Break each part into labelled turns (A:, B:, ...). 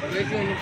A: Thank you.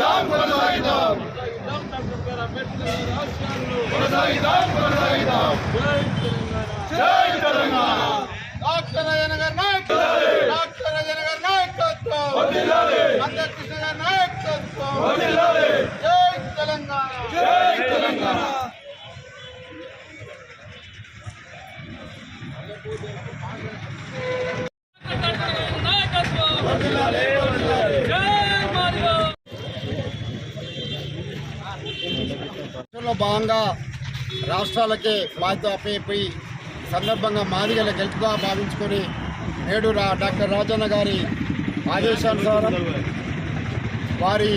B: కొనసాగిద్దాం కొనసాగిద్దాం. కొనసాగిద్దాం కొనసాగిద్దాం. జై తెలంగాణ.
C: డాక్టర్ రాజన్న గారి నాయకత్వం. డాక్టర్ రాజన్న గారి నాయకత్వం.
B: వర్ధిల్లాలి
C: మందకృష్ణ గారి నాయకత్వం జై తెలంగాణ.
B: జై తెలంగాణ.
C: లో భాగంగా రాష్ట్రాలకే బాధ్యత అప్పయిపోయి సందర్భంగా మాదిగల గెలుపుగా భావించుకొని నేడు రా డాక్టర్ రాజన్న గారి ఆదేశానుసారం వారి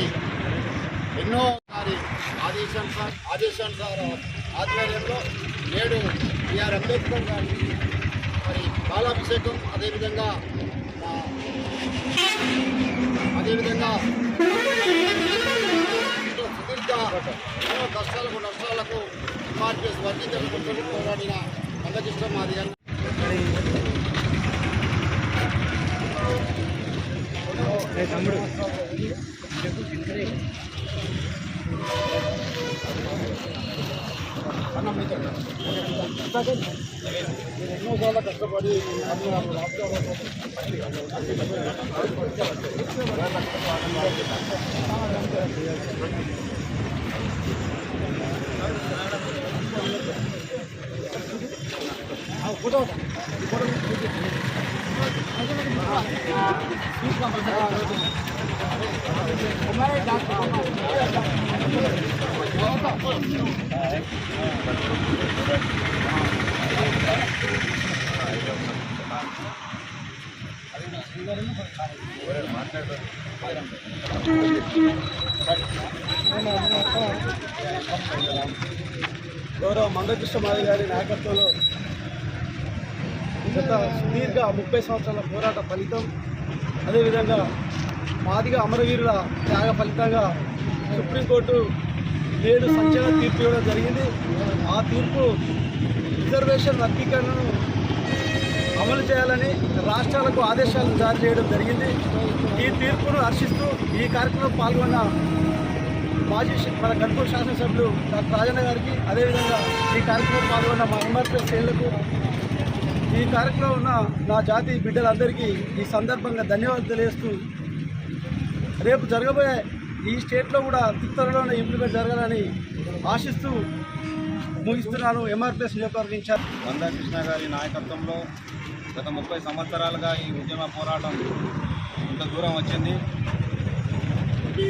C: ఎన్నో వారి ఆదేశానుసారం ఆదేశానుసారం ఆధ్వర్యంలో నేడు బిఆర్ అంబేద్కర్ గారి మరి బాలాభిషేకం అదేవిధంగా అదేవిధంగా సుదీర్ఘ ఎన్నో కష్టాలకు నష్టాలకు ఎంఆర్పిఎస్ వర్గీకరణ కోసం పోరాడిన మందకృష్ణ మాది. గారు ఎన్నోసార్లు కష్టపడి రాష్ట్రాల మాట్లాడతారు
D: గౌరవ మందకృష్ణ మాది గారి నాయకత్వంలో గత సుదీర్ఘ ముప్పై సంవత్సరాల పోరాట ఫలితం అదేవిధంగా మాదిగా అమరవీరుల త్యాగ ఫలితంగా సుప్రీంకోర్టు నేడు సంచలన తీర్పు ఇవ్వడం జరిగింది. ఆ తీర్పు రిజర్వేషన్ వర్గీకరణను అమలు చేయాలని రాష్ట్రాలకు ఆదేశాలు జారీ చేయడం జరిగింది. ఈ తీర్పును హర్షిస్తూ ఈ కార్యక్రమంలో పాల్గొన్న మాజీ మన గణపూర్ శాసనసభ్యులు డాక్టర్ రాజన్న గారికి అదేవిధంగా ఈ కార్యక్రమంలో పాల్గొన్న మా ఎంఆర్పీఎస్ శ్రేణులకు ఈ కార్యక్రమంలో ఉన్న నా జాతి బిడ్డలందరికీ ఈ సందర్భంగా ధన్యవాదాలు తెలియజేస్తూ రేపు జరగబోయే ఈ స్టేట్లో కూడా అతి త్వరలోనే ఇంప్లిమెంట్ జరగాలని ఆశిస్తూ ముగిస్తున్నాను. ఎంఆర్పీఎస్ నియోజకవర్గ ఇన్ఛార్జ్.
E: మందాకృష్ణ గారి నాయకత్వంలో గత ముప్పై సంవత్సరాలుగా ఈ ఉద్యమ పోరాటం ఇంత దూరం వచ్చింది. ఈ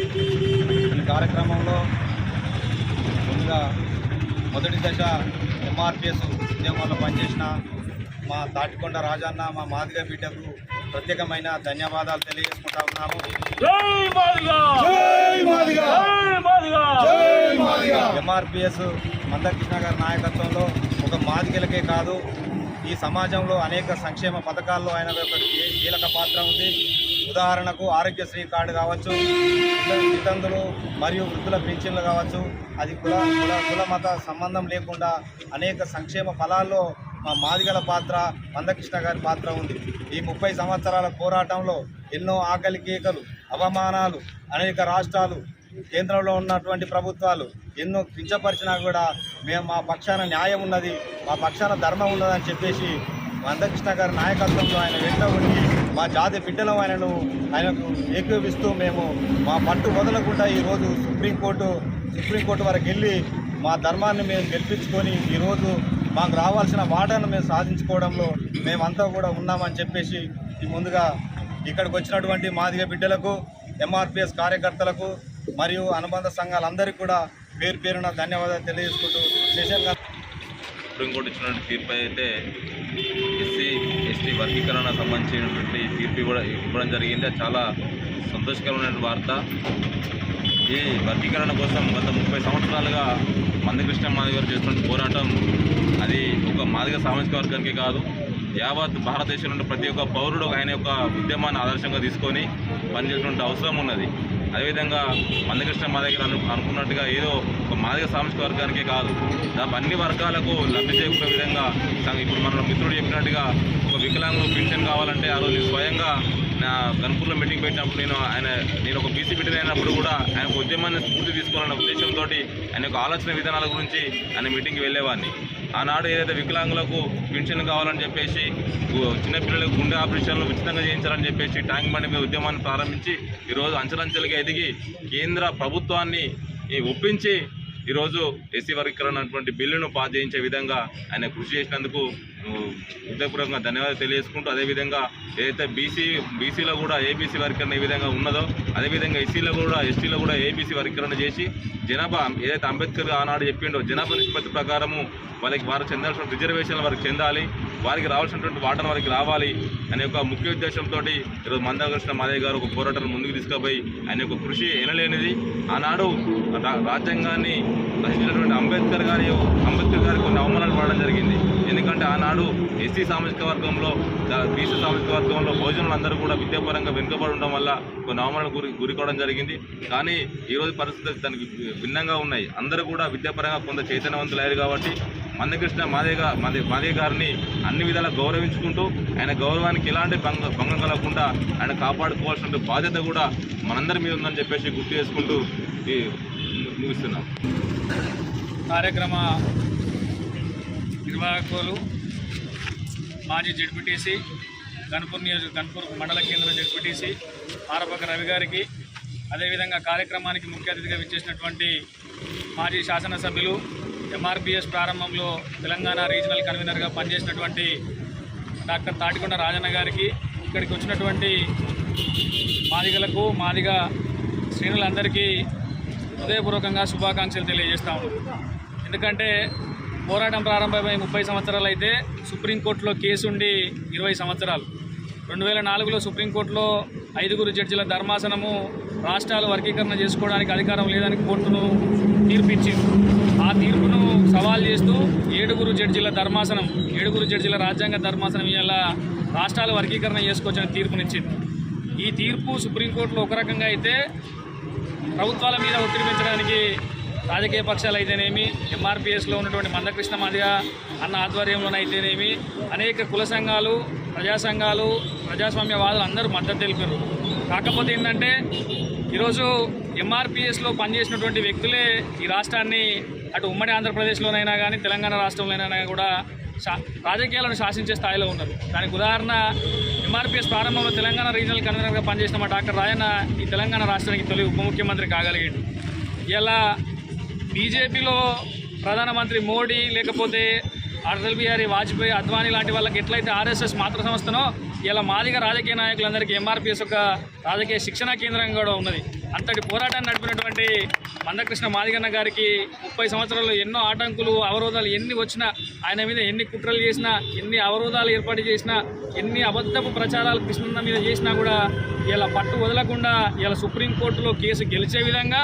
E: కార్యక్రమంలో ముందుగా మొదటి దశ ఎంఆర్పిఎస్ ఉద్యమంలో పనిచేసిన మా తాటికొండ రాజన్న మా మాదిగ బిడ్డకు ప్రత్యేకమైన ధన్యవాదాలు తెలియజేసుకుంటా ఉన్నాము.
A: జై మాదిగా!
B: జై మాదిగా!
A: జై మాదిగా!
B: జై మాదిగా!
E: ఎంఆర్పిఎస్ మందకృష్ణ గారి నాయకత్వంలో ఒక మాదిగలకే కాదు ఈ సమాజంలో అనేక సంక్షేమ పథకాల్లో ఆయన కీలక పాత్ర ఉంది. ఉదాహరణకు ఆరోగ్యశ్రీ కార్డు కావచ్చు వితంతులు మరియు వృద్ధుల పెన్షన్లు కావచ్చు. అది కుల కుల కుల మత సంబంధం లేకుండా అనేక సంక్షేమ ఫలాల్లో మా మాదిగల పాత్ర మందకృష్ణ గారి పాత్ర ఉంది. ఈ ముప్పై సంవత్సరాల పోరాటంలో ఎన్నో ఆకలి కేకలు అవమానాలు అనేక రాష్ట్రాలు కేంద్రంలో ఉన్నటువంటి ప్రభుత్వాలు ఎన్నో కించపరిచినా కూడా మేము మా పక్షాన న్యాయం ఉన్నది మా పక్షాన ధర్మం ఉన్నదని చెప్పేసి మందకృష్ణ గారి నాయకత్వంలో ఆయన వెంట ఉండి మా జాతి బిడ్డలం ఆయనను ఆయనకు ఏకీపిస్తూ మేము మా పట్టు వదలకుండా ఈరోజు సుప్రీంకోర్టు సుప్రీంకోర్టు వరకు వెళ్ళి మా ధర్మాన్ని మేము గెలిపించుకొని ఈరోజు మాకు రావాల్సిన వాటాను మేము సాధించుకోవడంలో మేమంతా కూడా ఉన్నామని చెప్పేసి ఈ ముందుగా ఇక్కడికి వచ్చినటువంటి మాదిగ బిడ్డలకు ఎంఆర్పిఎస్ కార్యకర్తలకు మరియు అనుబంధ సంఘాలందరికీ కూడా పేరు పేరున ధన్యవాదాలు తెలియజేసుకుంటూ శేషన్
F: సుప్రీంకోర్టు ఇచ్చినటువంటి తీర్పు అయితే ఎస్సీ ఎస్టీ వర్గీకరణ సంబంధించినటువంటి తీర్పు కూడా ఇవ్వడం జరిగింది. అది చాలా సంతోషకరమైన వార్త. ఈ వర్గీకరణ కోసం గత ముప్పై సంవత్సరాలుగా మందకృష్ణ మాదిగ గారు చేస్తున్న పోరాటం అది ఒక మాదిగ సామాజిక వర్గానికి కాదు యావత్ భారతదేశంలో ఉన్న ప్రతి ఒక్క పౌరుడు ఆయన యొక్క ఉద్యమాన్ని ఆదర్శంగా తీసుకొని పనిచేసినటువంటి అవసరం ఉన్నది. అదేవిధంగా మందకృష్ణ మా దగ్గర అను అనుకున్నట్టుగా ఏదో ఒక మాదిగ సామాజిక వర్గానికే కాదు. దాని అన్ని వర్గాలకు లబ్ధి చేకూరే విధంగా ఇప్పుడు మన మిత్రుడు చెప్పినట్టుగా ఒక వికలాంగులు పెన్షన్ కావాలంటే ఆ రోజు స్వయంగా నా గన్పూర్లో మీటింగ్ పెట్టినప్పుడు నేను ఆయన నేను ఒక బీసీ బిడ్డ అయినప్పుడు కూడా ఆయన ఉద్యమాన్ని స్ఫూర్తి తీసుకోవాలన్న ఉద్దేశంతో ఆయన యొక్క ఆలోచన విధానాల గురించి ఆయన మీటింగ్కి వెళ్ళేవాడిని. ఆనాడు ఏదైతే వికలాంగులకు పెన్షన్ కావాలని చెప్పేసి చిన్నపిల్లలకు గుండె ఆపరేషన్లు ఉచితంగా చేయించాలని చెప్పేసి ట్యాంక్ బండి మీద ఉద్యమాన్ని ప్రారంభించి ఈరోజు అంచెలంచెలుగా ఎదిగి కేంద్ర ప్రభుత్వాన్ని ఒప్పించి ఈరోజు ఎస్సీ వర్గీకరణ అటువంటి బిల్లును పాస్ చేయించే విధంగా ఆయన కృషి చేసినందుకు హృదయపూర్వకంగా ధన్యవాదాలు తెలియజేసుకుంటూ అదేవిధంగా ఏదైతే బీసీ బీసీలో కూడా ఏబీసీ వర్గీకరణ ఏ విధంగా ఉన్నదో అదేవిధంగా ఎస్సీలో కూడా ఎస్టీలో కూడా ఏబీసీ వర్గీకరణ చేసి జనాభా ఏదైతే అంబేద్కర్ ఆనాడు చెప్పిండో జనాభా నిష్పత్తి ప్రకారము వాళ్ళకి వారు చెందాల్సిన రిజర్వేషన్లు వారికి చెందాలి వారికి రావాల్సినటువంటి వాటను వారికి రావాలి అనే ఒక ముఖ్య ఉద్దేశంతో ఈరోజు మందాకృష్ణ మాదయ్య గారు ఒక పోరాటాన్ని ముందుకు తీసుకుపోయి ఆయన యొక్క కృషి ఎనలేనిది. ఆనాడు రా- రాజ్యాంగాన్ని రచించినటువంటి అంబేద్కర్ గారి అంబేద్కర్ గారి కొన్ని అవమానాలు పడడం జరిగింది. ఎందుకంటే ఆనాడు ఎస్సీ సామాజిక వర్గంలో బీసీ సామాజిక వర్గంలో భోజనాలు అందరూ కూడా విద్యాపరంగా వెనుకబడి ఉండడం వల్ల కొన్ని అవమానాలకు గురి గురికోవడం జరిగింది. కానీ ఈరోజు పరిస్థితులు దానికి భిన్నంగా ఉన్నాయి. అందరూ కూడా విద్యాపరంగా కొంత చైతన్యవంతులయ్యారు కాబట్టి మందకృష్ణ మాదే మాదే మాదే గారిని అన్ని విధాలా గౌరవించుకుంటూ ఆయన గౌరవానికి ఎలాంటి భంగ భంగం కలగకుండా ఆయన కాపాడుకోవాల్సిన బాధ్యత కూడా మనందరి మీద ఉందని చెప్పేసి గుర్తు చేసుకుంటూ ఈ ముగిస్తున్నాం
A: కార్యక్రమ నిర్వాహకులు మాజీ జడ్పీటీసీ గన్పూర్ నియోజక గన్పూర్ మండల కేంద్ర జడ్పీటీసీ ఆరపక రవి గారికి అదేవిధంగా కార్యక్రమానికి ముఖ్య అతిథిగా విచ్చేసినటువంటి మాజీ శాసనసభ్యులు ఎంఆర్పిఎస్ ప్రారంభంలో తెలంగాణ రీజనల్ కన్వీనర్గా పనిచేసినటువంటి డాక్టర్ తాటికొండ రాజన్న గారికి ఇక్కడికి వచ్చినటువంటి మాదిగలకు మాదిగ శ్రేణులందరికీ హృదయపూర్వకంగా శుభాకాంక్షలు తెలియజేస్తాము ఎందుకంటే పోరాటం ప్రారంభమై ముప్పై సంవత్సరాలు అయితే సుప్రీంకోర్టులో కేసు ఉండి ఇరవై సంవత్సరాలు. రెండు వేల నాలుగులో సుప్రీంకోర్టులో ఐదుగురు జడ్జిల ధర్మాసనము రాష్ట్రాలు వర్గీకరణ చేసుకోవడానికి అధికారం లేదని కోర్టును తీర్పిచ్చింది. ఆ తీర్పును సవాల్ చేస్తూ ఏడుగురు జడ్జిల ధర్మాసనం ఏడుగురు జడ్జిల రాజ్యాంగ ధర్మాసనం ఇవాళ రాష్ట్రాలు వర్గీకరణ చేసుకోవచ్చని తీర్పునిచ్చింది. ఈ తీర్పు సుప్రీంకోర్టులో ఒక రకంగా అయితే ప్రభుత్వాల మీద ఒత్తిడి పెంచడానికి రాజకీయ పక్షాలు అయితేనేమి ఎంఆర్పిఎస్లో ఉన్నటువంటి మందకృష్ణ మాదిగ అన్న ఆధ్వర్యంలోనైతేనేమి అనేక కుల సంఘాలు ప్రజా సంఘాలు ప్రజాస్వామ్యవాదులు అందరూ మద్దతు తెలిపారు. కాకపోతే ఏంటంటే ఈరోజు ఎంఆర్పిఎస్లో పనిచేసినటువంటి వ్యక్తులే ఈ రాష్ట్రాన్ని అటు ఉమ్మడి ఆంధ్రప్రదేశ్లోనైనా కానీ తెలంగాణ రాష్ట్రంలోనైనా కూడా శా రాజకీయాలను శాసించే స్థాయిలో ఉన్నారు. దానికి ఉదాహరణ ఎంఆర్పీఎస్ ప్రారంభంలో తెలంగాణ రీజనల్ కన్వీనర్గా పనిచేసిన మా డాక్టర్ రాయన్న ఈ తెలంగాణ రాష్ట్రానికి తొలి ఉప ముఖ్యమంత్రి కాగలిగాడు. ఇలా బీజేపీలో ప్రధానమంత్రి మోడీ లేకపోతే అటల్ బిహారీ వాజ్పేయి అద్వానీ లాంటి వాళ్ళకి ఎట్లయితే ఆర్ఎస్ఎస్ మాతృ సంస్థనో ఇలా మాదిగ రాజకీయ నాయకులందరికీ ఎంఆర్పిఎస్ ఒక రాజకీయ శిక్షణా కేంద్రంగా కూడా ఉన్నది. అంతటి పోరాటాన్ని నడిపినటువంటి మందకృష్ణ మాదిగన్న గారికి ముప్పై సంవత్సరాలు ఎన్నో ఆటంకులు అవరోధాలు ఎన్ని వచ్చినా ఆయన మీద ఎన్ని కుట్రలు చేసినా ఎన్ని అవరోధాలు ఏర్పాటు చేసినా ఎన్ని అబద్ధపు ప్రచారాలు కృష్ణన్న మీద చేసినా కూడా ఇలా పట్టు వదలకుండా ఇలా సుప్రీంకోర్టులో కేసు గెలిచే విధంగా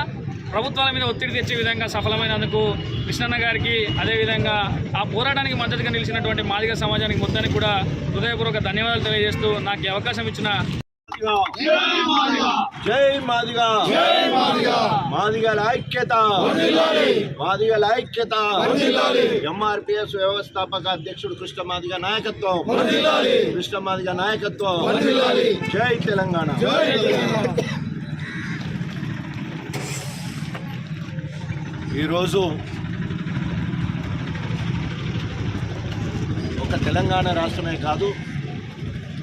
A: ప్రభుత్వాల మీద ఒత్తిడి తెచ్చే విధంగా సఫలమైనందుకు కృష్ణన్న గారికి అదేవిధంగా ఆ పోరాటానికి మద్దతుగా నిలిచినటువంటి మాదిగ సమాజానికి మొత్తానికి కూడా హృదయపూర్వక ధన్యవాదాలు తెలియజేస్తూ నాకు అవకాశం ఇచ్చిన
G: జై మాదిగా.
B: జై మాదిగా.
G: మాదిగల ఐక్యత. మాదిగల ఐక్యత. ఎంఆర్పిఎస్ వ్యవస్థాపక అధ్యక్షుడు కృష్ణ మాదిగ నాయకత్వం. కృష్ణ మాదిగ నాయకత్వం. జై తెలంగాణ. ఈరోజు ఒక తెలంగాణ రాష్ట్రమే కాదు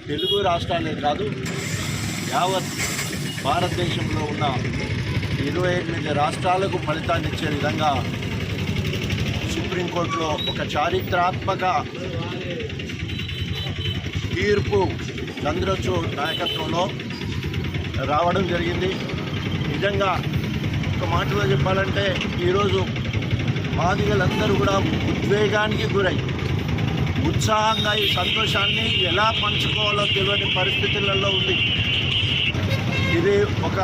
G: తెలుగు రాష్ట్రాలే కాదు యావత్ భారతదేశంలో ఉన్న ఇరవై ఎనిమిది రాష్ట్రాలకు ఫలితాన్ని ఇచ్చే విధంగా సుప్రీంకోర్టులో ఒక చారిత్రాత్మక తీర్పు చంద్రచూడ్ నాయకత్వంలో రావడం జరిగింది. నిజంగా ఒక మాటలో చెప్పాలంటే ఈరోజు మాదిగలందరూ కూడా ఉద్వేగానికి గురై ఉత్సాహంగా ఈ సంతోషాన్ని ఎలా పంచుకోవాలో తెలియని పరిస్థితులలో ఉంది. ఇది ఒక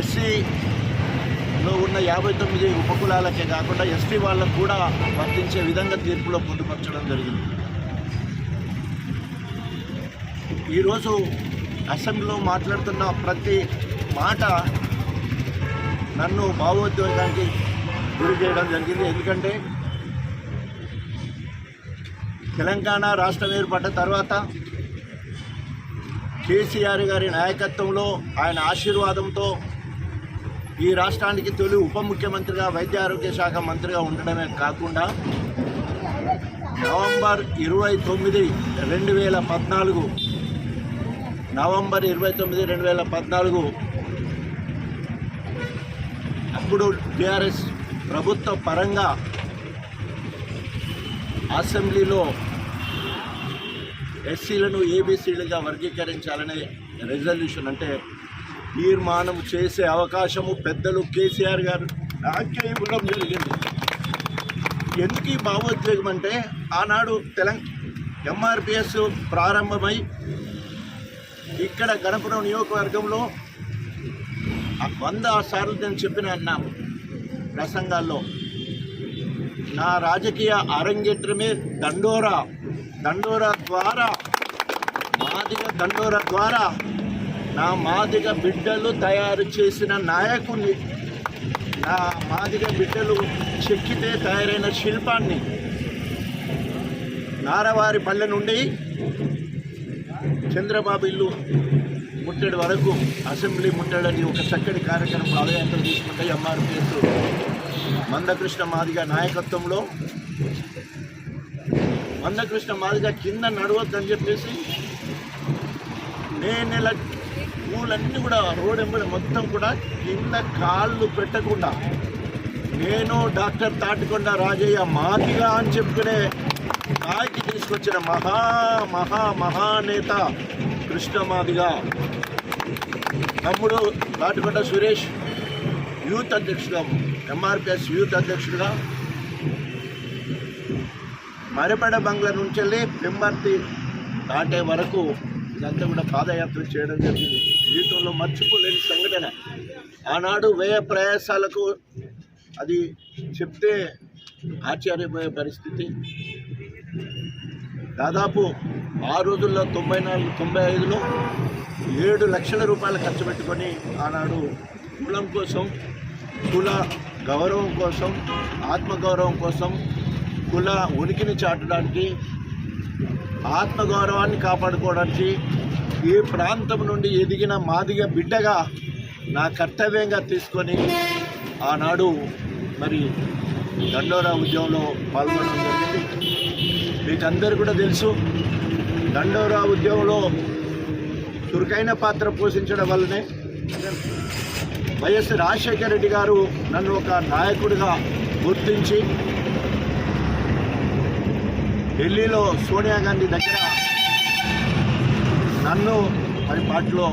G: ఎస్సీలో ఉన్న యాభై తొమ్మిది ఉపకులాలకే కాకుండా ఎస్టీ వాళ్ళకు కూడా వర్తించే విధంగా తీర్పులో పొందుపరచడం జరిగింది. ఈరోజు అసెంబ్లీలో మాట్లాడుతున్న ప్రతి మాట నన్ను భావోద్వేగానికి గురి చేయడం జరిగింది. ఎందుకంటే తెలంగాణ రాష్ట్రం ఏర్పడ్డ తర్వాత కేసీఆర్ గారి నాయకత్వంలో ఆయన ఆశీర్వాదంతో ఈ రాష్ట్రానికి తొలి ఉప ముఖ్యమంత్రిగా వైద్య ఆరోగ్య శాఖ మంత్రిగా ఉండడమే కాకుండా నవంబర్ ఇరవై తొమ్మిది రెండు వేల పద్నాలుగు నవంబర్ ఇరవై తొమ్మిది రెండు వేల పద్నాలుగు ఇప్పుడు టీఆర్ఎస్ ప్రభుత్వ పరంగా అసెంబ్లీలో ఎస్సీలను ఏబీసీలుగా వర్గీకరించాలనే రెజల్యూషన్ అంటే తీర్మానం చేసే అవకాశము పెద్దలు కేసీఆర్ గారు. నాకే ఇవ్వడం జరిగింది ఎందుకు ఈ భావోద్వేగం అంటే ఆనాడు తెలంగాణ ఎంఆర్పిఎస్ ప్రారంభమై ఇక్కడ గణపురం నియోజకవర్గంలో వంద సార్లు నేను చెప్పిన నా ప్రసంగాల్లో. నా రాజకీయ అరంగేట్రమే దండోరా దండోరా ద్వారా మాదిగ దండోరా ద్వారా నా మాదిగ బిడ్డలు తయారు చేసిన నాయకుని నా మాదిగ బిడ్డలు చెక్కితే తయారైన శిల్పాన్ని నారవారి పల్లె నుండి చంద్రబాబు ఇల్లు ముట్టడి వరకు అసెంబ్లీ ముట్టడని ఒక చక్కటి కార్యక్రమం పాదయాత్ర తీసుకుంటే ఎంఆర్పిఎస్ మందకృష్ణ మాదిగ నాయకత్వంలో మందకృష్ణ మాదిగ కింద నడవద్దని చెప్పేసి మే నెల ఊళ్ళన్నీ కూడా రోడ్ ఎంబడి మొత్తం కూడా కింద కాళ్ళు పెట్టకుండా నేను డాక్టర్ తాటికొండ రాజయ్య మాదిగా అని చెప్పుకునే స్థాయికి తీసుకొచ్చిన మహా మహా మహానేత కృష్ణ మాదిగా తమ్ముడు నాటుకొండ సురేష్ యూత్ అధ్యక్షుడు ఎంఆర్పిఎస్ యూత్ అధ్యక్షుడుగా. మరిపడ బంగ్లా నుంచి వెళ్ళి పెంబర్తి దాటే వరకు ఇదంతా కూడా పాదయాత్ర చేయడం జరిగింది. జీవితంలో మర్చిపోలేని సంఘటన. ఆనాడు వ్యయ ప్రయాసాలకు అది చెప్తే ఆశ్చర్యపోయే పరిస్థితి. దాదాపు ఆ రోజుల్లో తొంభై నాలుగు తొంభై ఐదులో ఏడు లక్షల రూపాయలు ఖర్చు పెట్టుకొని ఆనాడు కులం కోసం కుల గౌరవం కోసం ఆత్మగౌరవం కోసం కుల ఉనికిని చాటడానికి ఆత్మగౌరవాన్ని కాపాడుకోవడానికి ఏ ప్రాంతం నుండి ఎదిగిన మాదిగ బిడ్డగా నా కర్తవ్యంగా తీసుకొని ఆనాడు మరి దండోరా ఉద్యమంలో పాల్గొనడం జరిగింది. మీకు అందరు కూడా తెలుసు దండోరా ఉద్యమంలో చురుకైన పాత్ర పోషించడం వల్లనే వైఎస్ రాజశేఖర రెడ్డి గారు నన్ను ఒక నాయకుడిగా గుర్తించి ఢిల్లీలో సోనియా గాంధీ దగ్గర నన్ను మరి పార్టీలో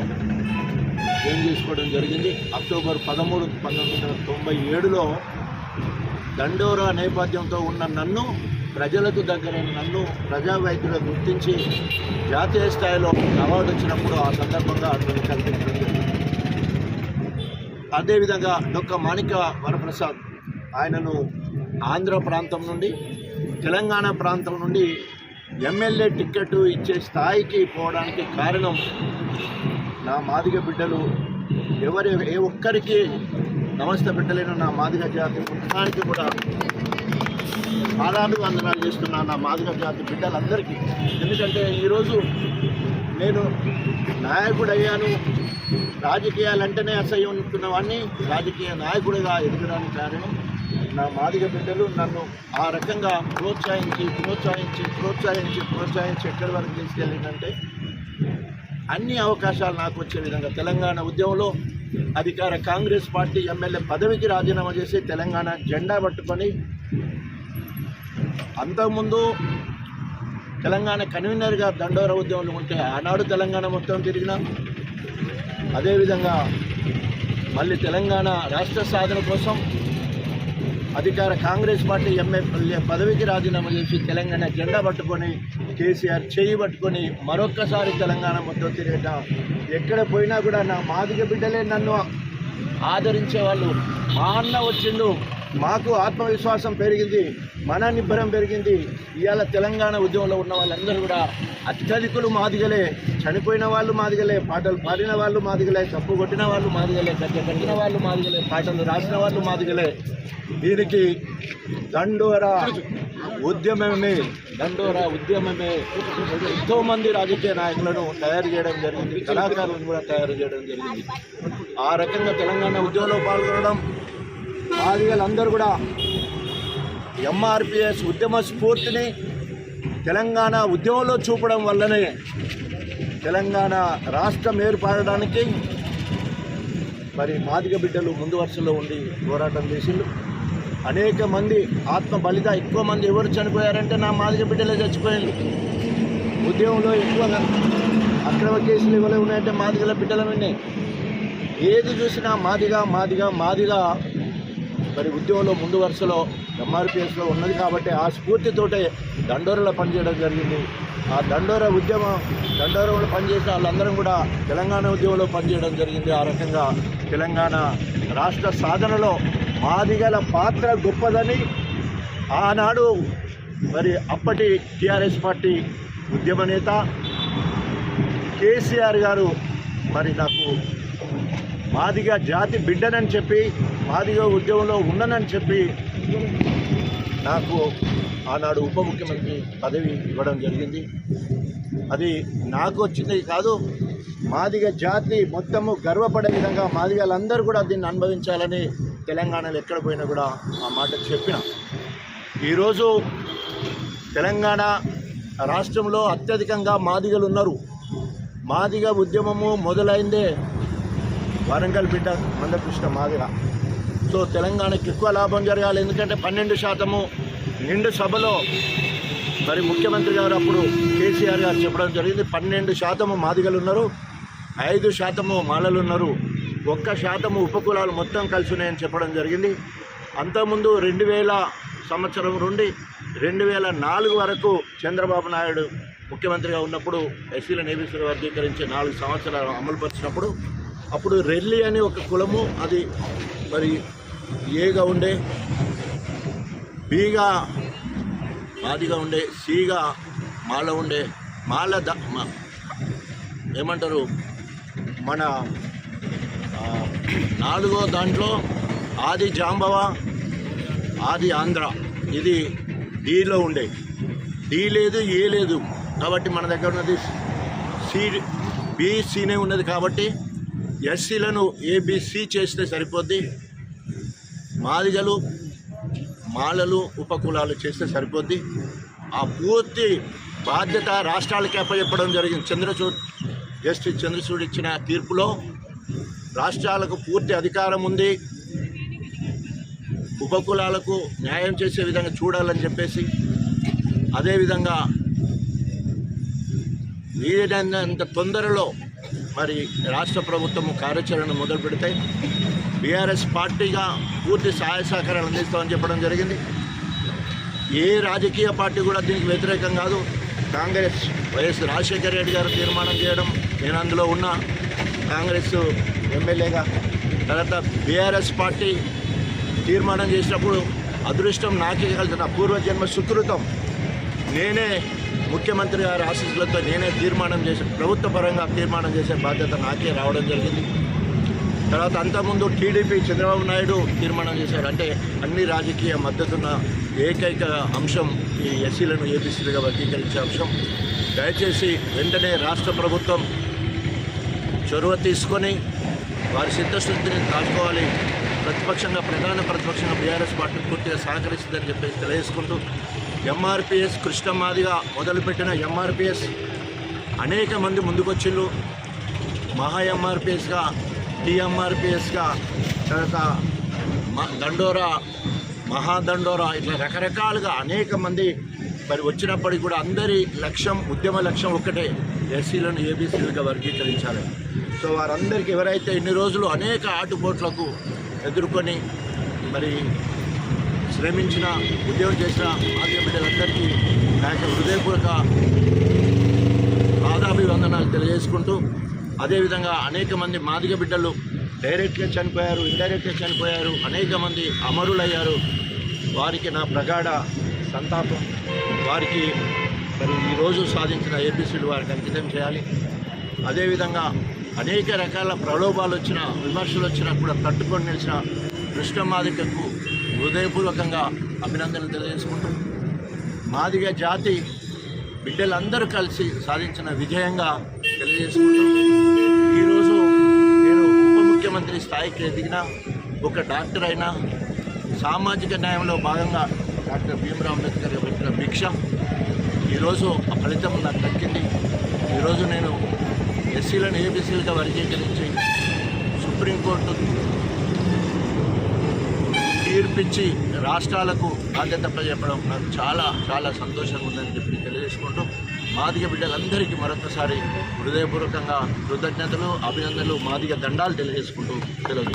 G: ఏం చేసుకోవడం జరిగింది. అక్టోబర్ పదమూడు పంతొమ్మిది వందల తొంభై ఏడులో దండోరా నేపథ్యంతో ఉన్న నన్ను ప్రజలకు దగ్గరైన నన్ను ప్రజా వైద్యులు గుర్తించి జాతీయ స్థాయిలో అవార్డు వచ్చినప్పుడు ఆ సందర్భంగా అతను కల్పించడం జరిగింది. అదేవిధంగా డొక్క మాణిక వరప్రసాద్ ఆయనను ఆంధ్ర ప్రాంతం నుండి తెలంగాణ ప్రాంతం నుండి ఎమ్మెల్యే టిక్కెట్ ఇచ్చే స్థాయికి పోవడానికి కారణం నా మాదిగ బిడ్డలు. ఎవరి ఏ ఒక్కరికి నమస్తే పెట్టలేను నా మాదిగ జాతి. మొత్తానికి కూడా పాదాలు వందనాలు చేస్తున్నా నా మాదిగ జాతి బిడ్డలందరికీ. ఎందుకంటే ఈరోజు నేను నాయకుడయ్యాను. రాజకీయాలంటేనే అసహ్యం ఉంటున్న వాడిని రాజకీయ నాయకుడిగా ఎదగడానికి కారణం నా మాదిగ బిడ్డలు నన్ను ఆ రకంగా ప్రోత్సహించి ప్రోత్సహించి ప్రోత్సహించి ప్రోత్సహించి ఎక్కడి వరకు తీసుకెళ్ళిందంటే అన్ని అవకాశాలు నాకు వచ్చే విధంగా తెలంగాణ ఉద్యమంలో అధికార కాంగ్రెస్ పార్టీ ఎమ్మెల్యే పదవికి రాజీనామా చేసి తెలంగాణ జెండా పట్టుకొని అంతకుముందు తెలంగాణ కన్వీనర్గా దండోర ఉద్యమంలో ఉంటే ఆనాడు తెలంగాణ మొత్తం తిరిగినా అదేవిధంగా మళ్ళీ తెలంగాణ రాష్ట్ర సాధన కోసం అధికార కాంగ్రెస్ పార్టీ ఎమ్మెల్యే పదవికి రాజీనామా చేసి తెలంగాణ జెండా పట్టుకొని కేసీఆర్ చేయి పట్టుకొని మరొక్కసారి తెలంగాణ మొత్తం తిరిగట ఎక్కడ పోయినా కూడా నా మాదిగ బిడ్డలే నన్ను ఆదరించే వాళ్ళు మా అన్న వచ్చిండు మాకు ఆత్మవిశ్వాసం పెరిగింది మన నిబ్బరం పెరిగింది. ఇవాళ తెలంగాణ ఉద్యమంలో ఉన్న వాళ్ళందరూ కూడా అత్యధికులు మాదిగలే చనిపోయిన వాళ్ళు మాదిగలే పాటలు పాడిన వాళ్ళు మాదిగలే తప్పు కొట్టిన వాళ్ళు మాదిగలే గద్దె కట్టిన వాళ్ళు మాదిగలే పాటలు రాసిన వాళ్ళు మాదిగలే. దీనికి దండోరా ఉద్యమమే దండోరా ఉద్యమమే. ఎంతో మంది రాజకీయ నాయకులను తయారు చేయడం జరిగింది కళాకారులను కూడా తయారు చేయడం జరిగింది. ఆ రకంగా తెలంగాణ ఉద్యమంలో పాల్గొనడం మాదిగలందరూ కూడా ఎంఆర్పిఎస్ ఉద్యమ స్ఫూర్తిని తెలంగాణ ఉద్యమంలో చూపడం వల్లనే తెలంగాణ రాష్ట్రం ఏర్పడడానికి మరి మాదిగ బిడ్డలు ముందు వరుసలో ఉండి పోరాటం చేసిండు అనేక మంది ఆత్మ బలిత ఎక్కువ మంది ఎవరు చనిపోయారంటే నా మాదిగ బిడ్డలే చచ్చిపోయింది ఉద్యమంలో ఎక్కువగా అక్రమ కేసులు ఎవరు ఉన్నాయంటే మాదిగల బిడ్డల ఉన్నాయి ఏది చూసినా మాదిగా మాదిగా మాదిగా మరి ఉద్యమంలో ముందు వరుసలో ఎంఆర్పిఎస్లో ఉన్నది కాబట్టి ఆ స్ఫూర్తితోటే దండోరలో పనిచేయడం జరిగింది. ఆ దండోర ఉద్యమం దండోరంలో పనిచేసిన వాళ్ళందరం కూడా తెలంగాణ ఉద్యమంలో పనిచేయడం జరిగింది. ఆ రకంగా తెలంగాణ రాష్ట్ర సాధనలో మాదిగల పాత్ర గొప్పదని ఆనాడు మరి అప్పటి టీఆర్ఎస్ పార్టీ ఉద్యమ నేత కేసీఆర్ గారు మరి నాకు మాదిగా జాతి బిడ్డనని చెప్పి మాదిగా ఉద్యమంలో ఉన్ననని చెప్పి నాకు ఆనాడు ఉప ముఖ్యమంత్రి పదవి ఇవ్వడం జరిగింది. అది నాకు వచ్చింది కాదు మాదిగ జాతి మొత్తము గర్వపడే విధంగా మాదిగలందరూ కూడా దీన్ని అనుభవించాలని తెలంగాణలో ఎక్కడ పోయినా కూడా ఆ మాట చెప్పిన. ఈరోజు తెలంగాణ రాష్ట్రంలో అత్యధికంగా మాదిగలు ఉన్నారు మాదిగ ఉద్యమము మొదలైందే వరంగల్ బిడ్డ మందకృష్ణ మాదిర. సో తెలంగాణకి ఎక్కువ లాభం జరగాలి ఎందుకంటే పన్నెండు శాతము నిండు సభలో మరి ముఖ్యమంత్రి గారు అప్పుడు కేసీఆర్ గారు చెప్పడం జరిగింది పన్నెండు శాతము మాదిగలు ఉన్నారు ఐదు శాతము మాలలు ఉన్నారు ఒక్క శాతము ఉపకులాలు మొత్తం కలిసి ఉన్నాయని చెప్పడం జరిగింది. అంతకుముందు రెండు వేల సంవత్సరం నుండి రెండు వేల నాలుగు వరకు చంద్రబాబు నాయుడు ముఖ్యమంత్రిగా ఉన్నప్పుడు ఎస్సీల నేబీసీలు వర్గీకరించి నాలుగు సంవత్సరాలు అమలుపరిచినప్పుడు అప్పుడు రెల్లి అని ఒక కులము అది మరి ఏగా ఉండే బీగా మాదిగా ఉండే సీగా మాల ఉండే మాల ద మా- ఏమంటారు మన నాలుగో దాంట్లో ఆది జాంబవ ఆది ఆంధ్ర ఇది డీలో ఉండే. డీ లేదు ఏ లేదు కాబట్టి మన దగ్గర ఉన్నది సి బీసీనే ఉన్నది కాబట్టి ఎస్సీలను ఏబిసి చేస్తే సరిపోద్ది. మాదిగలు మాలలు ఉపకులాలు చేస్తే సరిపోద్ది. ఆ పూర్తి బాధ్యత రాష్ట్రాలకి అప్పచెప్పడం జరిగింది. చంద్రచూడ్ జస్టిస్ చంద్రచూడ్ ఇచ్చిన తీర్పులో రాష్ట్రాలకు పూర్తి అధికారం ఉంది. ఉపకులాలకు న్యాయం చేసే విధంగా చూడాలని చెప్పేసి అదేవిధంగా వీలైనంత తొందరలో మరి రాష్ట్ర ప్రభుత్వం కార్యాచరణ మొదలు పెడతాయి బీఆర్ఎస్ పార్టీగా పూర్తి సహాయ సహకారాలు అందిస్తామని చెప్పడం జరిగింది. ఏ రాజకీయ పార్టీ కూడా దీనికి వ్యతిరేకం కాదు. కాంగ్రెస్ వైఎస్ రాజశేఖర రెడ్డి గారు తీర్మానం చేయడం నేను అందులో ఉన్న. కాంగ్రెస్ ఎమ్మెల్యేగా తర్వాత బీఆర్ఎస్ పార్టీ తీర్మానం చేసినప్పుడు అదృష్టం నాకే కలిసిన పూర్వజన్మ సుకృతం. నేనే ముఖ్యమంత్రి గారి ఆశీస్సులతో నేనే తీర్మానం చేసి ప్రభుత్వ పరంగా తీర్మానం చేసే బాధ్యత నాకే రావడం జరిగింది. తర్వాత అంతకుముందు టీడీపీ చంద్రబాబు నాయుడు తీర్మానం చేశారు. అంటే అన్ని రాజకీయ మద్దతున్న ఏకైక అంశం ఈ ఎస్సీలను ఏబీసీలుగా వర్గీకరించే అంశం. దయచేసి వెంటనే రాష్ట్ర ప్రభుత్వం చొరవ తీసుకొని వారి సిద్ధశుద్ధిని దాచుకోవాలి. ప్రతిపక్షంగా ప్రధాన ప్రతిపక్షంగా బీఆర్ఎస్ పార్టీ పూర్తిగా సహకరిస్తుందని చెప్పేసి తెలియజేసుకుంటూ ఎంఆర్పిఎస్ కృష్ణమాదిగా మొదలుపెట్టిన ఎంఆర్పిఎస్ అనేక మంది ముందుకొచ్చిళ్ళు. మహా ఎంఆర్పిఎస్గా టీఎంఆర్పిఎస్గా తర్వాత మ- దండోరా మహాదండోరా ఇట్లా రకరకాలుగా అనేక మంది మరి వచ్చినప్పటికీ కూడా అందరి లక్ష్యం ఉద్యమ లక్ష్యం ఒక్కటే ఎస్సీలను ఏబీసీలుగా వర్గీకరించాలి. సో వారందరికీ ఎవరైతే ఇన్ని రోజులు అనేక ఆటుపోట్లకు ఎదుర్కొని మరి శ్రమించిన ఉద్యోగం చేసిన మాదిగ బిడ్డలందరికీ నా యొక్క హృదయపూర్వక పాదాభివందనాలు తెలియజేసుకుంటూ అదేవిధంగా అనేక మంది మాదిగ బిడ్డలు డైరెక్ట్గా చనిపోయారు ఇండైరెక్ట్గా చనిపోయారు అనేక మంది అమరులయ్యారు. వారికి నా ప్రగాఢ సంతాపం. వారికి మరి ఈరోజు సాధించిన ఏపీసీలు వారికి అంకితం చేయాలి. అదేవిధంగా అనేక రకాల ప్రలోభాలు వచ్చిన విమర్శలు వచ్చినా కూడా తట్టుకొని నిలిచిన కృష్ణ మాదికకు హృదయపూర్వకంగా అభినందనలు తెలియజేసుకుంటూ మాదిగ జాతి బిడ్డలందరూ కలిసి సాధించిన విజయంగా తెలియజేసుకుంటూ ఈరోజు నేను ఉప ముఖ్యమంత్రి స్థాయికి ఎదిగిన ఒక డాక్టర్ అయినా సామాజిక న్యాయంలో భాగంగా డాక్టర్ భీమరావు అంబేద్కర్ పెట్టిన భిక్ష ఈరోజు ఆ ఫలితం నాకు దక్కింది. ఈరోజు నేను ఎస్సీలను ఏబీసీలుగా వర్గీకరించి సుప్రీంకోర్టు తీర్పిచ్చి రాష్ట్రాలకు బాధ్యత చెప్పడం నాకు చాలా చాలా సంతోషంగా ఉందని చెప్పి తెలియజేసుకుంటూ మాదిగ బిడ్డలందరికీ మరొకసారి హృదయపూర్వకంగా కృతజ్ఞతలు అభినందనలు మాదిగ దండాలు తెలియజేసుకుంటూ తెలియదు